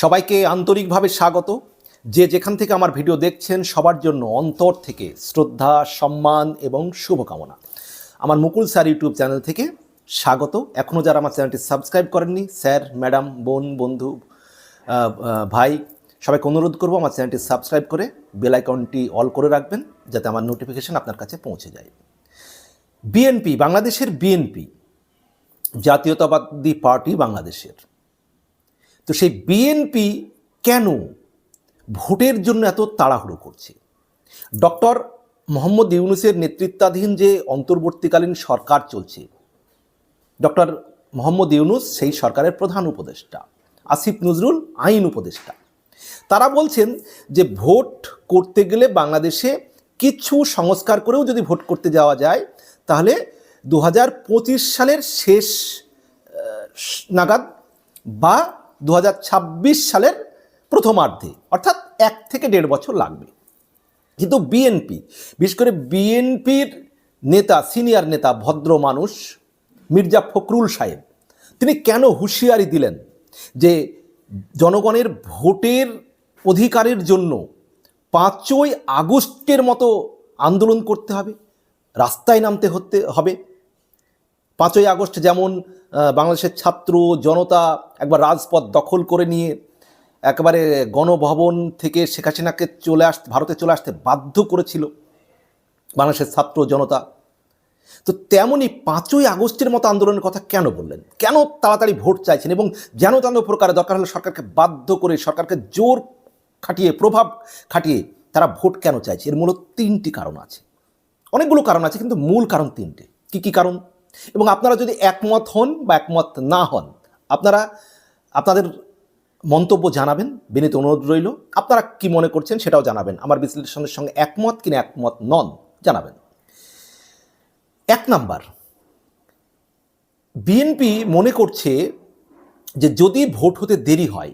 সবাইকে আন্তরিকভাবে স্বাগত। যে যেখান থেকে আমার ভিডিও দেখছেন, সবার জন্য অন্তর থেকে শ্রদ্ধা, সম্মান এবং শুভকামনা। আমার মুকুল স্যার ইউটিউব চ্যানেল থেকে স্বাগত। এখনও যারা আমার চ্যানেলটি সাবস্ক্রাইব করেননি, স্যার, ম্যাডাম, বোন, বন্ধু ভাই, সবাইকে অনুরোধ করব আমার চ্যানেলটি সাবস্ক্রাইব করে বেল আইকনটি অল করে রাখবেন, যাতে আমার নোটিফিকেশন আপনার কাছে পৌঁছে যায়। বিএনপি, বাংলাদেশের বিএনপি, জাতীয়তাবাদী পার্টি বাংলাদেশের। তো সেই বিএনপি কেন ভোটের জন্য এত তাড়াহুড়ো করছে? ডক্টর মোহাম্মদ ইউনুসের নেতৃত্বাধীন যে অন্তর্বর্তীকালীন সরকার চলছে, ডক্টর মোহাম্মদ ইউনুস সেই সরকারের প্রধান উপদেষ্টা, আসিফ নজরুল আইন উপদেষ্টা। তারা বলছেন যে ভোট করতে গেলে বাংলাদেশে কিছু সংস্কার করেও যদি ভোট করতে যাওয়া যায়, তাহলে দু হাজার পঁচিশ সালের শেষ নাগাদ বা দু হাজার ছাব্বিশ সালের প্রথমার্ধে, অর্থাৎ এক থেকে দেড় বছর লাগবে। কিন্তু বিএনপি, বিশেষ করে বিএনপির নেতা, সিনিয়র নেতা, ভদ্র মানুষ, মির্জা ফখরুল সাহেব, তিনি কেন হুঁশিয়ারি দিলেন যে জনগণের ভোটের অধিকারের জন্য পাঁচই আগস্টের মতো আন্দোলন করতে হবে, রাস্তায় নামতে হতে হবে পাঁচই আগস্ট যেমন বাংলাদেশের ছাত্র জনতা একবার রাজপথ দখল করে নিয়ে একেবারে গণভবন থেকে শেখ হাসিনাকে চলে আসতে ভারতে চলে আসতে বাধ্য করেছিল বাংলাদেশের ছাত্র জনতা। তো তেমনই পাঁচই আগস্টের মতো আন্দোলনের কথা কেন বললেন? কেন তাড়াতাড়ি ভোট চাইছেন এবং যেন তেন প্রকারে দরকার হলে সরকারকে বাধ্য করে, সরকারকে জোর খাটিয়ে, প্রভাব খাটিয়ে তারা ভোট কেন চাইছে? এর মূলত তিনটি কারণ আছে। অনেকগুলো কারণ আছে, কিন্তু মূল কারণ তিনটে। কি কি কারণ? এবং আপনারা যদি একমত হন বা একমত না হন, আপনারা, আপনাদের মন্তব্য জানাবেন, বিনীত অনুরোধ রইল। আপনারা কি মনে করছেন সেটাও জানাবেন। আমার বিশ্লেষণের সঙ্গে একমত কিনা একমত নন, জানাবেন। এক নাম্বার বিএনপি মনে করছে যে যদি ভোট হতে দেরি হয়,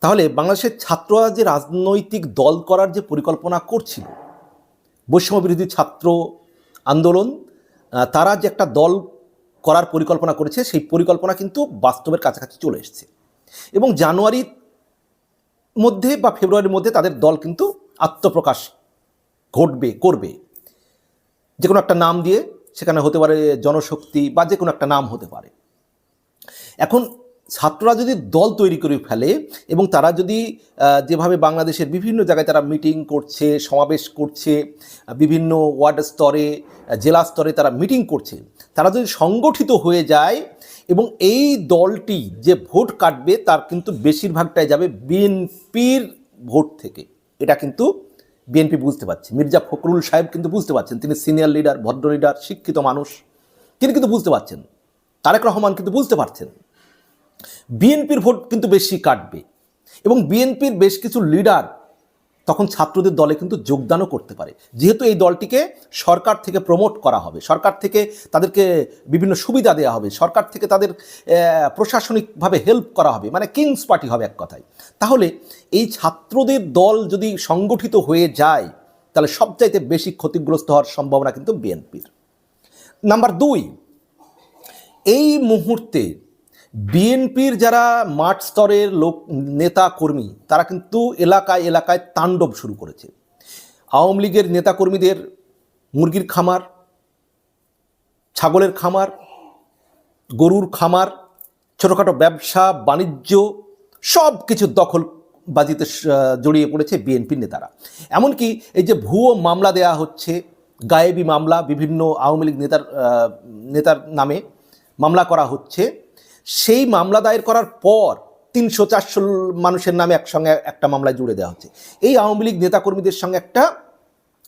তাহলে বাংলাদেশের ছাত্ররা যে রাজনৈতিক দল করার যে পরিকল্পনা করছিল বৈষম্য বিরোধী ছাত্র আন্দোলন তারা যে একটা দল করার পরিকল্পনা করেছে, সেই পরিকল্পনা কিন্তু বাস্তবের কাছাকাছি চলে এসছে। এবং জানুয়ারির মধ্যে বা ফেব্রুয়ারির মধ্যে তাদের দল কিন্তু আত্মপ্রকাশ ঘটবে, করবে। যে কোনো একটা নাম দিয়ে, সেখানে হতে পারে জনশক্তি বা যে কোনো একটা নাম হতে পারে। এখন ছাত্ররা যদি দল তৈরি করে ফেলে এবং তারা যদি যেভাবে বাংলাদেশের বিভিন্ন জায়গায় তারা মিটিং করছে, সমাবেশ করছে, বিভিন্ন ওয়ার্ড স্তরে, জেলা স্তরে তারা মিটিং করছে, তারা যদি সংগঠিত হয়ে যায় এবং এই দলটি যে ভোট কাটবে তার কিন্তু বেশিরভাগটাই যাবে বিএনপির ভোট থেকে। এটা কিন্তু বিএনপি বুঝতে পারছে। মির্জা ফখরুল সাহেব কিন্তু বুঝতে পারছেন। তিনি সিনিয়র লিডার, ভদ্র লিডার, শিক্ষিত মানুষ। তিনি কিন্তু বুঝতে পারছেন। তারেক রহমান কিন্তু বুঝতে পারছেন। বিএনপির ভোট কিন্তু বেশি কাটবে এবং বিএনপির বেশ কিছু লিডার তখন ছাত্রদের দলে কিন্তু যোগদানও করতে পারে। যেহেতু এই দলটিকে সরকার থেকে প্রমোট করা হবে, সরকার থেকে তাদেরকে বিভিন্ন সুবিধা দেওয়া হবে, সরকার থেকে তাদের প্রশাসনিকভাবে হেল্প করা হবে মানে কিংস পার্টি হবে এক কথায়। তাহলে এই ছাত্রদের দল যদি সংগঠিত হয়ে যায়, তাহলে সবচাইতে বেশি ক্ষতিগ্রস্ত হওয়ার সম্ভাবনা কিন্তু বিএনপির। নাম্বার দুই, এই মুহূর্তে বিএনপির যারা মাঠ স্তরের লোক, নেতা, কর্মী, তারা কিন্তু এলাকায় এলাকায় তাণ্ডব শুরু করেছে। আওয়ামী লীগের নেতাকর্মীদের মুরগির খামার, ছাগলের খামার, গরুর খামার, ছোটোখাটো ব্যবসা, বাণিজ্য সব কিছু দখল বাজিতে জড়িয়ে পড়েছে বিএনপির নেতারা। এমনকি এই যে ভুয়ো মামলা দেয়া হচ্ছে, গায়েবী মামলা, বিভিন্ন আওয়ামী লীগ নেতার নেতার নামে মামলা করা হচ্ছে সেই মামলা দায়ের করার পর তিনশো চারশো মানুষের নামে একসঙ্গে একটা মামলায় জুড়ে দেওয়া হচ্ছে। এই আওয়ামী লীগ নেতাকর্মীদের সঙ্গে একটা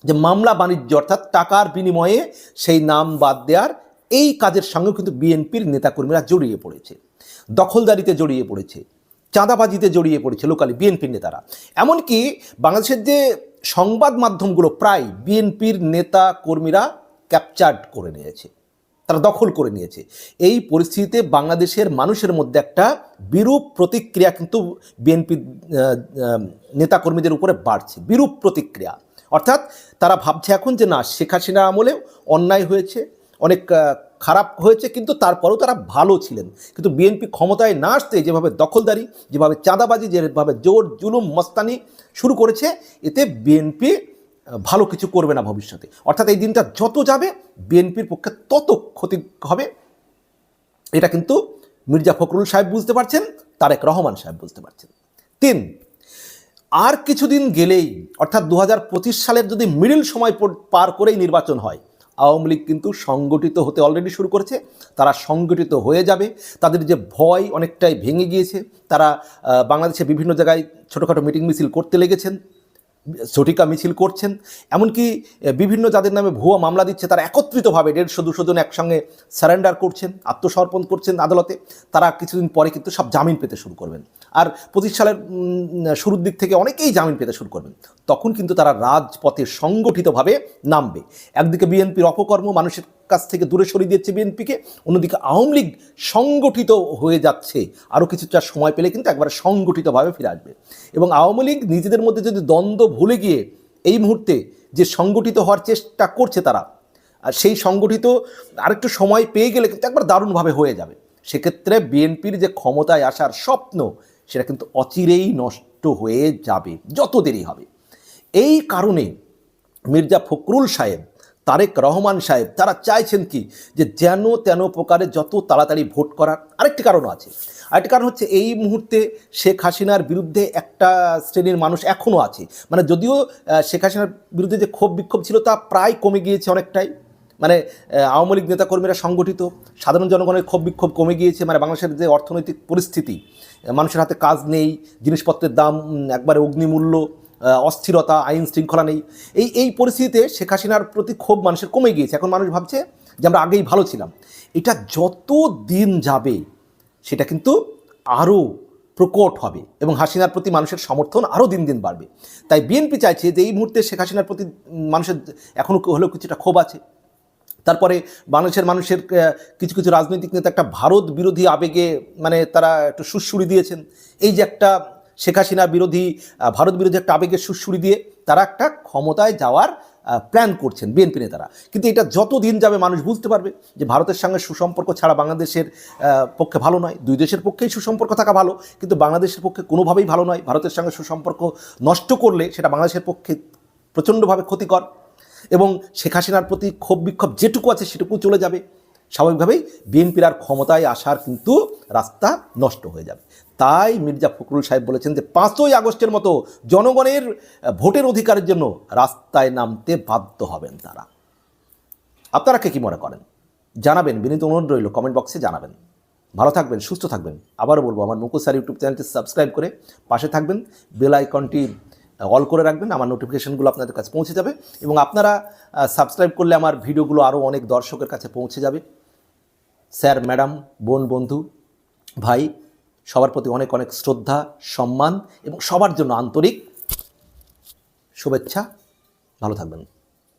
যে মামলা বাণিজ্য, অর্থাৎ টাকার বিনিময়ে সেই নাম বাদ দেওয়ার, এই কাজের সঙ্গে কিন্তু বিএনপির নেতাকর্মীরা জড়িয়ে পড়েছে। দখলদারিতে জড়িয়ে পড়েছে, চাঁদাবাজিতে জড়িয়ে পড়েছে লোকালি বিএনপির নেতারা। এমনকি বাংলাদেশের যে সংবাদ মাধ্যমগুলো প্রায় বিএনপির নেতা কর্মীরা ক্যাপচার্ড করে নিয়েছে। তারা দখল করে নিয়েছে। এই পরিস্থিতিতে বাংলাদেশের মানুষের মধ্যে একটা বিরূপ প্রতিক্রিয়া কিন্তু বিএনপি নেতাকর্মীদের উপরে বাড়ছে। বিরূপ প্রতিক্রিয়া। অর্থাৎ তারা ভাবছে এখন যে না, শেখ হাসিনা আমলে অন্যায় হয়েছে, অনেক খারাপ হয়েছে, কিন্তু তারপরেও তারা ভালো ছিলেন। কিন্তু বিএনপি ক্ষমতায় না আসতে যেভাবে দখলদারি, যেভাবে চাঁদাবাজি, যেভাবে জোর জুলুম মস্তানি শুরু করেছে, এতে বিএনপি ভালো কিছু করবে না ভবিষ্যতে। অর্থাৎ এই দিনটা যত যাবে, বিএনপির পক্ষে তত ক্ষতি হবে। এটা কিন্তু মির্জা ফখরুল সাহেব বুঝতে পারছেন, তারেক রহমান সাহেব বুঝতে পারছেন। তিন, আর কিছুদিন গেলেই, অর্থাৎ দু হাজার পঁচিশ সালের যদি মিডিল সময় পর- করেই নির্বাচন হয়, আওয়ামী লীগ কিন্তু সংগঠিত হতে অলরেডি শুরু করেছে। তারা সংগঠিত হয়ে যাবে। তাদের যে ভয় অনেকটাই ভেঙে গিয়েছে। তারা বাংলাদেশে বিভিন্ন জায়গায় ছোটোখাটো মিটিং মিছিল করতে লেগেছেন। ঝটিকা মিছিল করছেন, এমনকি বিভিন্ন যাদের নামে ভুয়া মামলা দিচ্ছে, তারা একত্রিতভাবে দেড়শো, দুশো জন একসঙ্গে সারেন্ডার করছেন, আত্মসমর্পণ করছেন আদালতে, তারা কিছুদিন পরে কিন্তু সব জামিন পেতে শুরু করবেন। আর পঁচিশ সালের শুরুর দিক থেকে অনেকেই জামিন পেতে শুরু করবেন। তখন কিন্তু তারা রাজপথে সংগঠিতভাবে নামবে। একদিকে বিএনপির অপকর্ম, মানুষের কাছ থেকে দূরে সরিয়ে দিয়েছে বিএনপিকে। অন্যদিকে আওয়ামী লীগ সংগঠিত হয়ে যাচ্ছে। আরও কিছুটা সময় পেলে কিন্তু একবার সংগঠিতভাবে ফিরে আসবে। এবং আওয়ামী লীগ নিজেদের মধ্যে যদি দ্বন্দ্ব ভুলে গিয়ে এই মুহূর্তে যে সংগঠিত হওয়ার চেষ্টা করছে তারা, আর সেই সংগঠিত আরেকটু সময় পেয়ে গেলে কিন্তু একবার দারুণভাবে হয়ে যাবে। সেক্ষেত্রে বিএনপির যে ক্ষমতায় আসার স্বপ্ন, সেটা কিন্তু অচিরেই নষ্ট হয়ে যাবে, যত দেরি হবে। এই কারণে মির্জা ফখরুল সাহেব তারেক রহমান সাহেব, তারা চাইছেন কি? যে যেন তেন প্রকারে যত তাড়াতাড়ি ভোট করার আরেকটি কারণও আছে। আরেকটি কারণ হচ্ছে এই মুহূর্তে শেখ হাসিনার বিরুদ্ধে একটা শ্রেণির মানুষ এখনও আছে। মানে যদিও শেখ হাসিনার বিরুদ্ধে যে ক্ষোভ বিক্ষোভ ছিল তা প্রায় কমে গিয়েছে অনেকটাই। মানে আওয়ামী লীগ নেতাকর্মীরা সংগঠিত, সাধারণ জনগণের ক্ষোভ বিক্ষোভ কমে গিয়েছে। মানে বাংলাদেশের যে অর্থনৈতিক পরিস্থিতি, মানুষের হাতে কাজ নেই, জিনিসপত্রের দাম একবারে অগ্নিমূল্য অস্থিরতা, আইন শৃঙ্খলা নেই। এই এই পরিস্থিতিতে শেখ হাসিনার প্রতি ক্ষোভ মানুষের কমে গিয়েছে। এখন মানুষ ভাবছে যে আমরা আগেই ভালো ছিলাম। এটা যত দিন যাবে, সেটা কিন্তু আরও প্রকট হবে এবং হাসিনার প্রতি মানুষের সমর্থন আরও দিন দিন বাড়বে। তাই বিএনপি চাইছে যে এই মুহূর্তে শেখ হাসিনার প্রতি মানুষের এখনও হলেও কিছুটা ক্ষোভ আছে। তারপরে বাংলাদেশের মানুষের কিছু কিছু রাজনৈতিক নেতা একটা ভারত বিরোধী আবেগে মানে তারা একটু সুরসুরি দিয়েছেন। এই যে একটা শেখ হাসিনা বিরোধী ভারত বিরোধী একটা আবেগের সুরসুরি দিয়ে তারা একটা ক্ষমতায় যাওয়ার প্ল্যান করছেন বিএনপি নেতারা। কিন্তু এটা যত দিন যাবে মানুষ বুঝতে পারবে যে ভারতের সঙ্গে সুসম্পর্ক ছাড়া বাংলাদেশের পক্ষে ভালো নয়। দুই দেশের পক্ষেই সুসম্পর্ক থাকা ভালো, কিন্তু বাংলাদেশের পক্ষে কোনোভাবেই ভালো নয়। ভারতের সঙ্গে সুসম্পর্ক নষ্ট করলে সেটা বাংলাদেশের পক্ষে প্রচণ্ডভাবে ক্ষতিকর এবং শেখ হাসিনার প্রতি ক্ষোভ বিক্ষোভ যেটুকু আছে সেটুকু চলে যাবে। স্বাভাবিকভাবেই বিএনপির আর ক্ষমতায় আসার কিন্তু রাস্তা নষ্ট হয়ে যাবে। তাই মির্জা ফখরুল সাহেব বলেছেন যে পাঁচই আগস্টের মতো জনগণের ভোটের অধিকারের জন্য রাস্তায় নামতে বাধ্য হবেন তারা। আপনারা কে কী মনে করেন? জানাবেন, বিনীত অনুরোধ রইল কমেন্ট বক্সে জানাবেন। ভালো থাকবেন, সুস্থ থাকবেন। আবারও বলব, আমার মুকুল স্যার ইউটিউব চ্যানেলটি সাবস্ক্রাইব করে পাশে থাকবেন। বেল আইকনটি অল করে রাখবেন, আমার নোটিফিকেশনগুলো আপনাদের কাছে পৌঁছে যাবে। এবং আপনারা সাবস্ক্রাইব করলে আমার ভিডিওগুলো আরও অনেক দর্শকের কাছে পৌঁছে যাবে। স্যার, ম্যাডাম, বোন, বন্ধু, ভাই সবার প্রতি অনেক অনেক শ্রদ্ধা সম্মান এবং সবার জন্য আন্তরিক শুভেচ্ছা। ভালো থাকবেন।